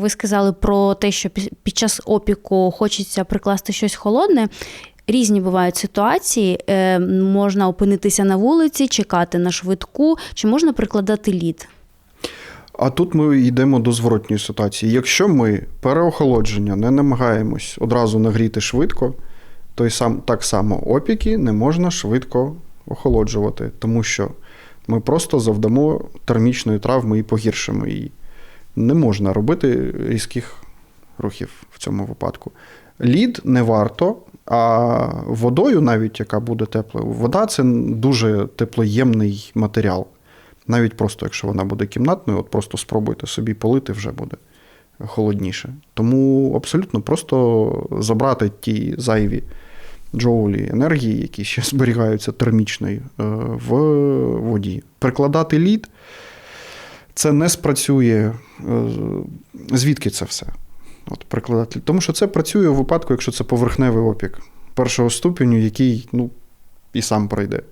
Ви сказали про те, що пі- під час опіку хочеться прикласти щось холодне. Різні бувають ситуації. Е, можна опинитися на вулиці, чекати на швидку, чи можна прикладати лід? А тут ми йдемо до зворотньої ситуації. Якщо ми переохолодження не намагаємось одразу нагріти швидко, то й сам так само опіки не можна швидко охолоджувати, тому що ми просто завдамо термічної травми і погіршимо її. Не можна робити різких рухів в цьому випадку. Лід не варто, а водою, навіть яка буде теплою, вода це дуже теплоємний матеріал. Навіть просто, якщо вона буде кімнатною, от просто спробуйте собі полити, вже буде холодніше. Тому абсолютно просто забрати ті зайві джоулі енергії, які ще зберігаються термічною е, в воді. Прикладати лід це не спрацює. е, Звідки це все? От прикладатель. Тому що це працює у випадку, якщо це поверхневий опік першого ступеню, який ну, і сам пройде.